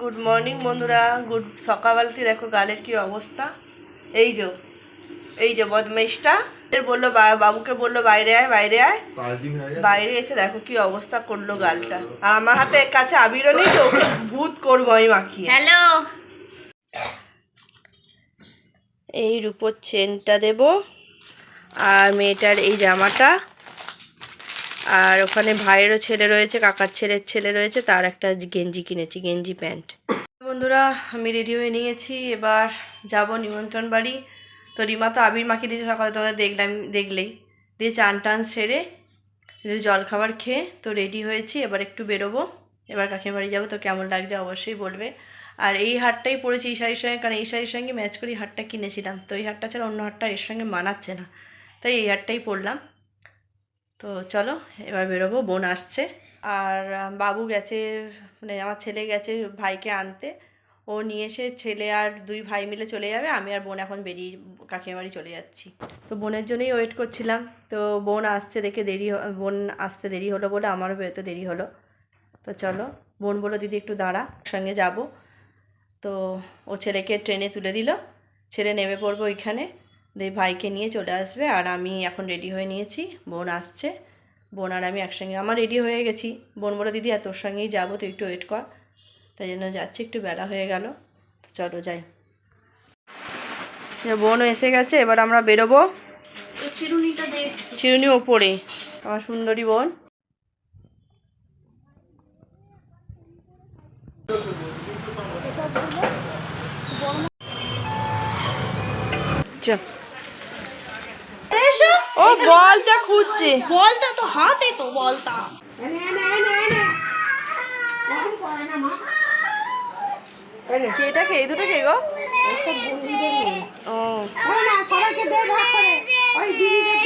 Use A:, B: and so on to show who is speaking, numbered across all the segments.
A: Good morning বন্ধুরা। Good সকালবেলাতে দেখো গালের কি অবস্থা। এই যে এই যে বদমেশটা এর বলল বাবুকে বলল বাইরে আয় বাইরে আয়। বাইরে এসে দেখো কি অবস্থা করল গালটা। আর আমার হাতে কাছে আবিরও নেই তো ওকে ভূত করব আমি মাখিয়ে।
B: হ্যালো।
A: এই রূপোর চেনটা দেব। আর মেয়েটার এই জামাটা। আর ওখানে ভাইয়েরও ছেলে রয়েছে, কাকার ছেলের ছেলে রয়েছে, তার একটা গেঞ্জি কিনেছি, গেঞ্জি প্যান্ট। বন্ধুরা, আমি রেডি হয়ে নিয়েছি এবার যাব নিমন্ত্রণ বাড়ি। তো রিমা তো আবির মাকে দিয়েছে, সকালে তোমাদের দেখলাম, দেখলেই। দিয়ে চান টান সেরে জল খাবার খেয়ে তো রেডি হয়েছি, এবার একটু বেরোবো। এবার কাকির বাড়ি যাব, তো কেমন লাগছে অবশ্যই বলবে। আর এই হারটাই পরেছি এই শাড়ির সঙ্গে, কারণ এই শাড়ির সঙ্গে ম্যাচ করে হারটা কিনেছিলাম। তো এই হারটা ছাড়া অন্য হারটা এর সঙ্গে মানাচ্ছে না। তাই এই হারটাই পরলাম। তো চলো, এবার বেরোবো, বোন আসছে। আর বাবু গেছে মানে আমার ছেলে গেছে ভাইকে আনতে। ও নিয়ে এসে ছেলে আর দুই ভাই মিলে চলে যাবে, আমি আর বোন এখন বেরিয়ে কাকিমা বাড়ি চলে যাচ্ছি। তো বোনের জন্যই ওয়েট করছিলাম। তো বোন আসছে দেখে দেরি বোন আসতে দেরি হলো বলে আমারও বেরোতে দেরি হলো। তো চলো, বোন বলল, দিদি একটু দাঁড়া, সঙ্গে যাব। তো ও ছেলেকে ট্রেনে তুলে দিল। ছেলে নেমে পড়ব ওইখানে। দিয়ে ভাইকে নিয়ে চলে আসবে আর আমি এখন রেডি হয়ে নিয়েছি বোন আসছে। বোন আর আমি একসঙ্গে আমার রেডি হয়ে গেছি। বোন বলে দিদি আর তোর সঙ্গেই যাব তুই একটু ওয়েট কর। তাই জন্য যাচ্ছি একটু বেলা হয়ে গেল। চলো যাই। বোনও এসে গেছে এবার আমরা বেরোবো।
B: চিরুনিটা দে।
A: চিরুনি ওপরে আমার সুন্দরী বোন। চল। ও বলটা খুঁজছে।
B: বলতা তো হাতে তো বলতা
A: এটা কে এই দুটো কে গো।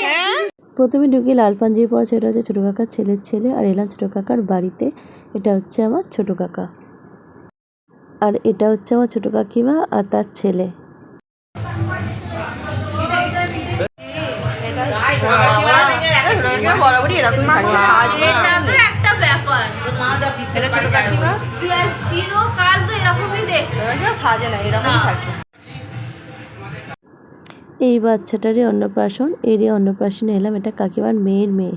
A: হ্যাঁ?
C: প্রথমে ঢুকি লাল পাঞ্জাবি পরা সেটা হচ্ছে ছোটো কাকার ছেলের ছেলে আর এলাম ছোটো কাকার বাড়িতে। এটা হচ্ছে আমার ছোটো কাকা। আর এটা হচ্ছে আমার ছোটো কাকিমা আর তার ছেলে।
A: বরাবরই এরকমই থাকে সাজে
B: এটা তো একটা ব্যাপার
A: ছোট কাকিমা
B: চিরকাল তো এরকমই দেখছি
A: সাজে না এরকমই থাকে
C: এই বাচ্চাটারই অন্নপ্রাশন এরই অন্নপ্রাশনে এলাম এটা কাকিমার মেয়ের মেয়ে।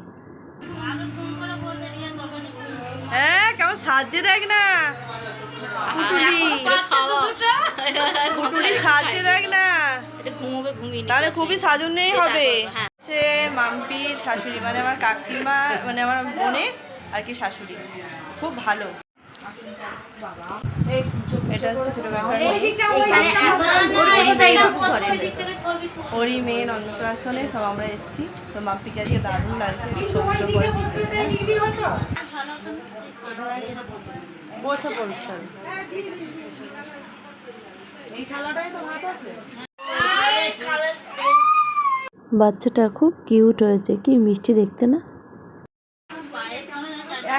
A: হ্যাঁ কেমন সাজে দেখ না। পুটুলি পুটুলি সাজে দেখ না।
B: এটা ঘুমোবে
A: তাহলে খুবই সাজন্যই
B: এটা
A: হবে
B: হ্যাঁ।
A: হচ্ছে মাম্পির শাশুড়ি মানে আমার কাকিমা মানে আমার বোনের আর কি শাশুড়ি। খুব ভালো। এটা হচ্ছে ছোট মেয়ে। সব আমরা এসেছি। তো মাম্পিকে আজকে দারুণ লাগছে। একটু ছোট্ট করে বসে পড়ছে।
C: বাচ্চাটা খুব কিউট হয়েছে। কি মিষ্টি দেখতে না?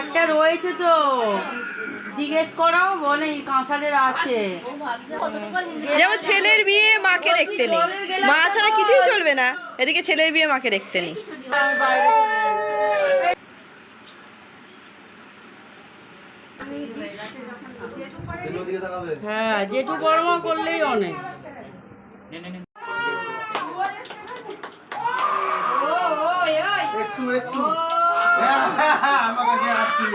D: একটা রয়েছে তো। জিজ্ঞেস করো বলে কাঁসালের আছে।
A: যেমন ছেলের বিয়ে মাকে দেখতে নেই। মা ছাড়া কিছুই চলবে না। এদিকে ছেলের বিয়ে মাকে দেখতে নেই।
D: হ্যাঁ যেটু কর্ম করলেই অনেক।
E: কাছে আসছি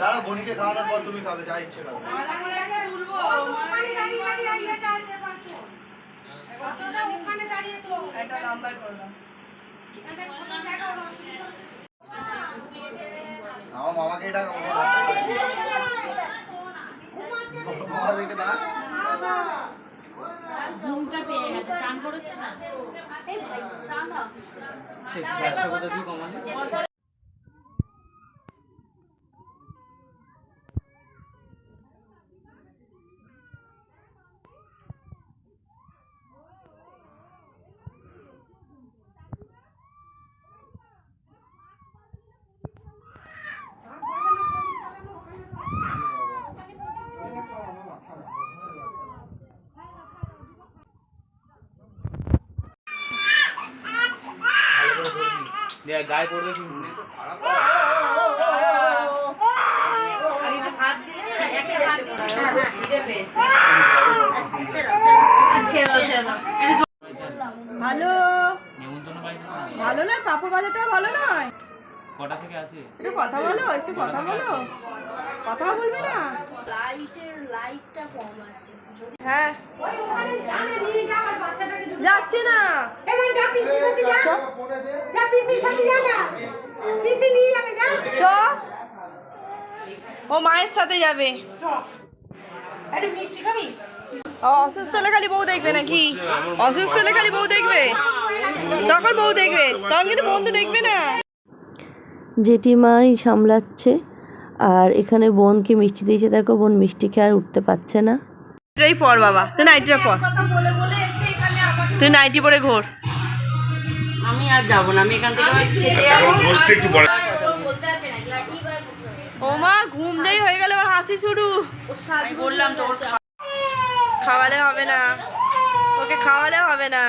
E: দাঁড়া বনিকে খাওয়ানোর পর তুমি খাবে, যা ইচ্ছে খাবে। আমার মামাকে এটা আমাকে দেখে দাঁড়া
B: ঘুমটা পেয়ে গেছে। চান করেছে না?
F: গায়ে পড়বে কিন্তু।
A: ভালো। ভালো নয় পাপড় বাজারটা ভালো নয়।
F: কটা থেকে আছে?
A: একটু কথা বলো একটু কথা বলো। কথা বলবে না?
B: লাইটের লাইটটা কম আছে।
A: হ্যাঁ। যাচ্ছে না। চ। ও মায়ের সাথে যাবে। ও, অসুস্থ হলে খালি বউ দেখবে নাকি? অসুস্থ হলে খালি বউ দেখবে? তখন বউ দেখবে। তখন কিন্তু বন্ধু দেখবে না।
C: জেঠিমাই সামলাচ্ছে। আর এখানে বোনকে মিষ্টি দিয়েছে দেখো বোন মিষ্টি খেয়ে আর উঠতে পারছে না।
A: এটাই পর বাবা। তুই নাইটিটা পর। তুই নাইটি পরে ঘোর।
D: আমি আর যাব না আমি এখান থেকে আবার খেতে যাব।
A: ও মা ঘুম দেই হয়ে গেল আবার হাসি শুরু।
D: বললাম তো
A: খাওয়ালে হবে না। ওকে খাওয়ালে হবে না।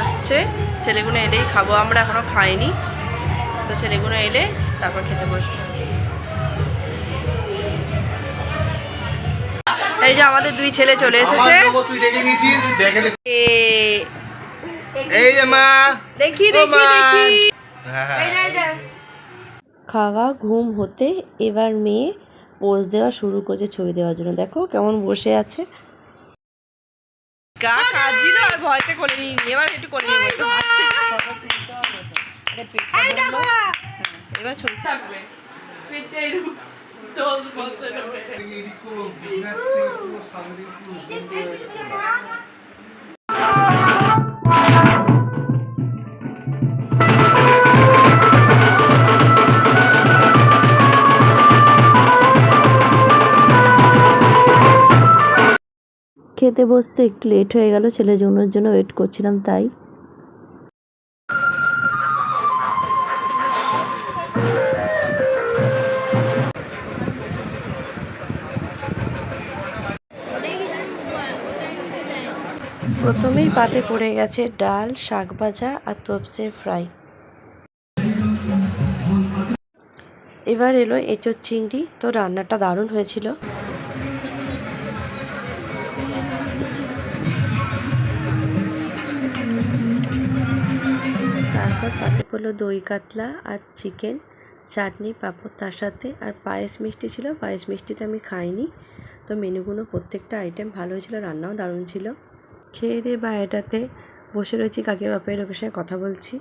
A: আসছে। ছেলেগুলো এলেই খাব আমরা এখনও খাইনি। তো ছেলেগুলো এলে তারপর খেতে বসবো। এই যে আমাদের দুই ছেলে চলে এসেছে।
E: এই যে মা।
A: দেখি দেখি দেখি।
C: খাওয়া ঘুম হতে এবার মেয়ে পোজ দেওয়া শুরু করেছে ছবি দেওয়ার জন্য। দেখো কেমন বসে আছে।
A: গা কাঁদছিল আর ভয়তে করে নিইনি এবার একটু করে নিবো পেটটা। হ্যাঁ,
C: খেতে বসতে একটু লেট হয়ে গেল ছেলের জন্য জন্য ওয়েট করছিলাম তাই প্রথমেই পাতে পড়ে গেছে ডাল, শাক ভাজা আর তপসে ফ্রাই। এবার এলো এঁচোর চিংড়ি। তো রান্নাটা দারুণ হয়েছিল। তারপর পাতে পড়ল দই কাতলা আর চিকেন, চাটনি, পাঁপড় তার সাথে। আর পায়েস মিষ্টি ছিল, পায়েস মিষ্টিটা আমি খাইনি। তো মেনুগুলো প্রত্যেকটা আইটেম ভালো হয়েছিল, রান্নাও দারুণ ছিল। খেয়ে দিয়ে বাইরেটাতে বসে রয়েছি কাকির বাপের লোকের সঙ্গে কথা বলছি।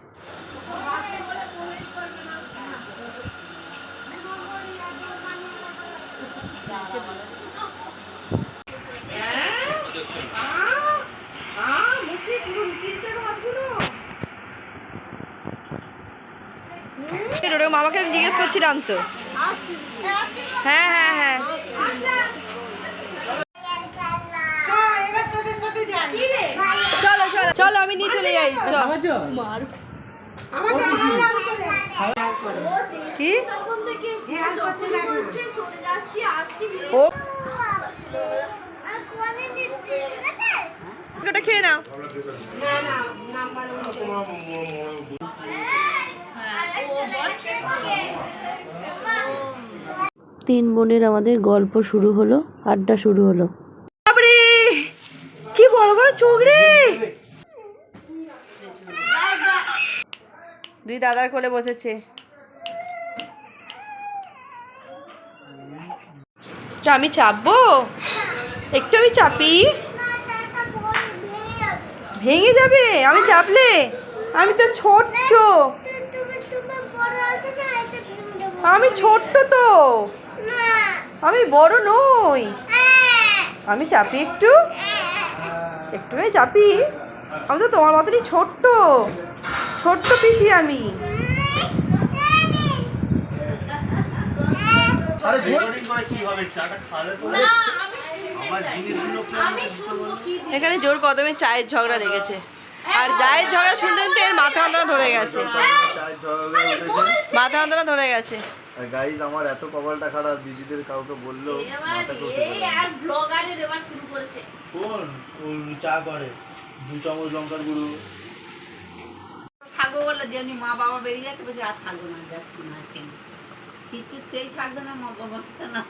A: মামাকে আমি জিজ্ঞেস করছিলাম তো। হ্যাঁ হ্যাঁ হ্যাঁ। চলো আমি নিয়ে চলে যাই চল। কি?
B: তখন থেকে যখন বলছে চলে যাচ্ছি আসছি।
A: ও। ওটা খেয়ে নাও।
C: তিন বোনের আমাদের গল্প শুরু হলো আড্ডা শুরু হলো।
A: কি বড় বড় চোখ রে! দুই দাদার কোলে বসেছে। তো আমি চাপবো? একটু আমি চাপি। ভেঙে যাবে? আমি চাপলে? আমি তো ছোট্ট। আমি ছোট্ট তো। আমি বড় নই। আমি চাপি একটু। একটু চাপি। আমি তো তোমার মতনই ছোট্ট। ছোট্ট পিসি আমি।
E: আরে জোরিং করে কি হবে? চাটা খালে তো আমার জিনিসগুলো কি আমি
A: এখানে জোর কদমে চায়ের ঝগড়া লেগেছে। আর চায়ের ঝগড়া শুনতে শুনতে এর মাথা যন্ত্রণা ধরে গেছে।
E: চায়ের
A: মাথা যন্ত্রণা ধরে গেছে।
E: আর গাইজ আমার এত কপালটা খারাপ দিদিদের কাউকে বলল মাথা করতে
B: আর ব্লগারের এবার শুরু করেছে।
E: শোন চা করে দু চামচ লঙ্কার গুঁড়ো
D: থাকব বলে যেমনি মা বাবা বেরিয়ে যাচ্ছে বলছে আর থাকব না যাচ্ছি না আসছি না।
B: কিছুতেই থাকবে না মগ অবস্থা না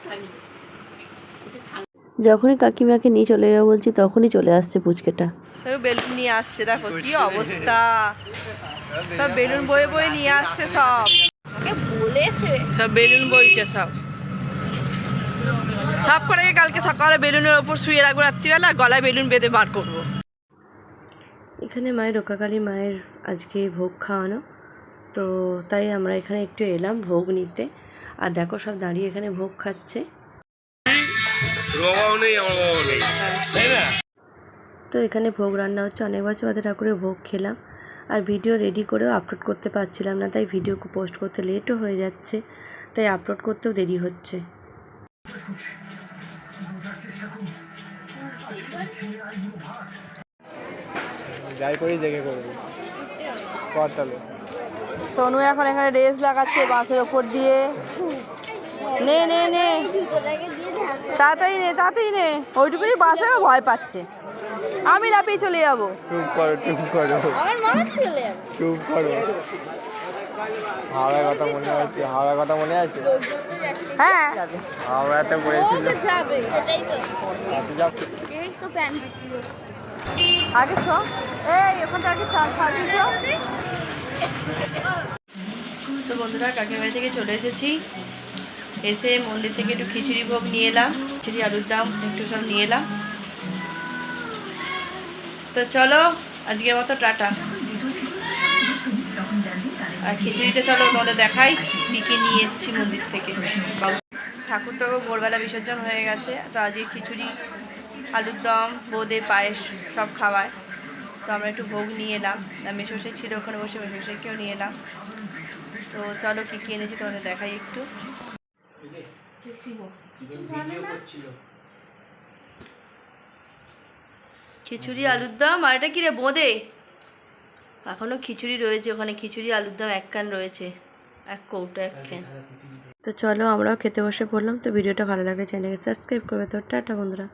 B: কিছু ঠান্ডা
C: যখনই কাকিমাকে নিয়ে চলে যাব বলছি তখনই চলে আসছে পুচকেটা।
A: বেলুন নিয়ে আসছে দেখো কি অবস্থা। সব বেলুন বয়ে বয়ে নিয়ে আসছে সব।
B: বলেছে।
A: সব বেলুন বইছে সব। সব করে কালকে সকালে বেলুনের ওপর শুয়ে রাখব রাত্রিবেলা গলায় বেলুন বেঁধে বার করব।
C: এখানে মায়ের রোকাকালী মায়ের আজকে ভোগ খাওয়ানো। তো তাই আমরা এখানে একটু এলাম ভোগ নিতে। আর দেখো সব দাঁড়িয়ে এখানে ভোগ খাচ্ছে। তো এখানে ভোগ রান্না হচ্ছে। অনেক বছর বাদে ঠাকুরের ভোগ খেলাম। আর ভিডিও রেডি করেও আপলোড করতে পারছিলাম না তাই ভিডিও পোস্ট করতে লেটও হয়ে যাচ্ছে। তাই আপলোড করতেও দেরি হচ্ছে।
E: যাই করি জেগে করবি। কর তাহলে
A: সোনু এখন এখানে রেস লাগাচ্ছে বাসের ওপর দিয়ে। নে নে নে। তাড়াতাড়ি নে তাড়াতাড়ি নে। ওইটুকুনি বাসে ভয় পাচ্ছে। আমি লাপিয়ে চলে যাব।
E: টুপ করো টুপ করো।
B: আমার মামা চলে যাবে।
E: টুপ করো। হাওড়ার কথা মনে আছে হাওড়ার কথা মনে আছে?
A: হ্যাঁ।
E: হাওড়াতে পড়েছিল।
B: যাবে। সেটাই তো
A: আগে ছ এই, ওখানটা আগে ছ আগে ছ তো বন্ধুরা কাকির বাড়ি থেকে চলে এসেছি। এসে মন্দির থেকে একটু খিচুড়ি ভোগ নিয়ে এলাম। খিচুড়ি, আলুর দাম, একটু সব নিয়ে এলাম। তো চলো, আজকের মতো টাটা। আর খিচুড়িটা চলো তোমাদের দেখাই, কী কী নিয়ে এসেছি মন্দির থেকে। ঠাকুর তো ভোরবেলা বিসর্জন হয়ে গেছে, তো আজকে খিচুড়ি আলুর দম বোঁদে পায়েস সব খাওয়ায়। তো আমরা একটু ভোগ নিয়ে এলাম। মেশোসে ছিল ওখানে বসে মেশোসেকেও নিয়ে এলাম। তো চলো কী কী এনেছি তোমাদের দেখাই একটু। খিচুড়ি আলুর দম আর এটা কি রে বোঁদে? এখনও খিচুড়ি রয়েছে ওখানে খিচুড়ি আলুর দম এক ক্যান রয়েছে। এক কৌটো এক ক্যান
C: তো চলো আমরাও খেতে বসে পড়লাম। তো ভিডিওটা ভালো লাগলে চ্যানেলকে সাবস্ক্রাইব করবে। তো টাটা বন্ধুরা।